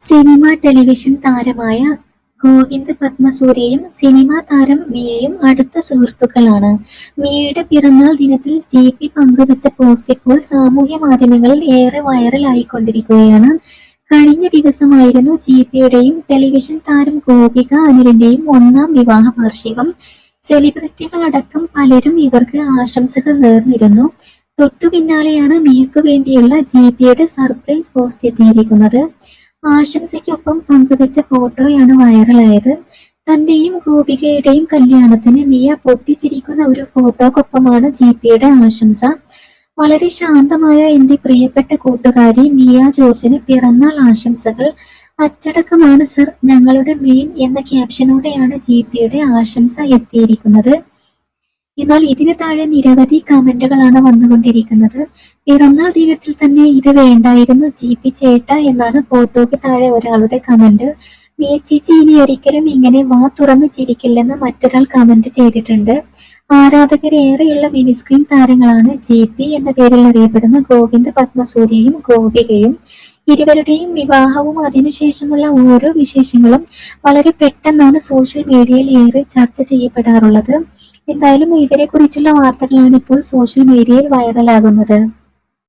Cinema television താരമായ Govind പത്മസൂര്യയും cinema താരം മിയയും അടുത്ത സുഹൃത്തുക്കളാണ്. മിയയുടെ പിറന്നാൾ ദിനത്തിൽ ജി പി പങ്കുവച്ച പോസ്റ്റ് ഇപ്പോൾ സാമൂഹ്യ മാധ്യമങ്ങളിൽ ഏറെ വൈറലായിക്കൊണ്ടിരിക്കുകയാണ്. കഴിഞ്ഞ ദിവസമായിരുന്നു ജി പിയുടെയും ടെലിവിഷൻ താരം ഗോപിക അനിലിന്റെയും ഒന്നാം വിവാഹ വാർഷികം. സെലിബ്രിറ്റികൾ അടക്കം പലരും ഇവർക്ക് ആശംസകൾ നേർന്നിരുന്നു. തൊട്ടു പിന്നാലെയാണ് മിയക്ക് വേണ്ടിയുള്ള ജി പിയുടെ സർപ്രൈസ് പോസ്റ്റ് എത്തിയിരിക്കുന്നത്. ആശംസയ്ക്കൊപ്പം പങ്കുവച്ച ഫോട്ടോയാണ് വൈറലായത്. തന്റെയും ഗോപികയുടെയും കല്യാണത്തിന് മിയ പൊട്ടിച്ചിരിക്കുന്ന ഒരു ഫോട്ടോക്കൊപ്പമാണ് ജി പിയുടെ ആശംസ. വളരെ ശാന്തമായ എന്റെ പ്രിയപ്പെട്ട കൂട്ടുകാരി മിയ ജോർജിന് പിറന്നാൾ ആശംസകൾ. അച്ചടക്കമാണ് സർ ഞങ്ങളുടെ മെയിൻ എന്ന ക്യാപ്ഷനോടെയാണ് ജി പിയുടെ ആശംസ എത്തിയിരിക്കുന്നത്. എന്നാൽ ഇതിന് താഴെ നിരവധി കമന്റുകളാണ് വന്നുകൊണ്ടിരിക്കുന്നത്. പിറന്നാൾ ദിനത്തിൽ തന്നെ ഇത് വേണ്ടായിരുന്നു ജി പി ചേട്ട എന്നാണ് ഫോട്ടോയ്ക്ക് താഴെ ഒരാളുടെ കമന്റ്. മിയ ചേച്ചി ഇനി ഒരിക്കലും ഇങ്ങനെ വാ തുറന്ന് ചിരിക്കില്ലെന്ന് മറ്റൊരാൾ കമന്റ് ചെയ്തിട്ടുണ്ട്. ആരാധകരേറെയുള്ള മിനിസ്ക്രീൻ താരങ്ങളാണ് ജി പി എന്ന പേരിൽ അറിയപ്പെടുന്ന ഗോവിന്ദ് പത്മസൂര്യയും ഗോപികയും. ഇരുവരുടെയും വിവാഹവും അതിനുശേഷമുള്ള ഓരോ വിശേഷങ്ങളും വളരെ പെട്ടെന്നാണ് സോഷ്യൽ മീഡിയയിൽ ഏറെ ചർച്ച ചെയ്യപ്പെടാറുള്ളത്. എന്തായാലും ഇവരെ കുറിച്ചുള്ള വാർത്തകളാണ് ഇപ്പോൾ സോഷ്യൽ മീഡിയയിൽ വൈറലാകുന്നത്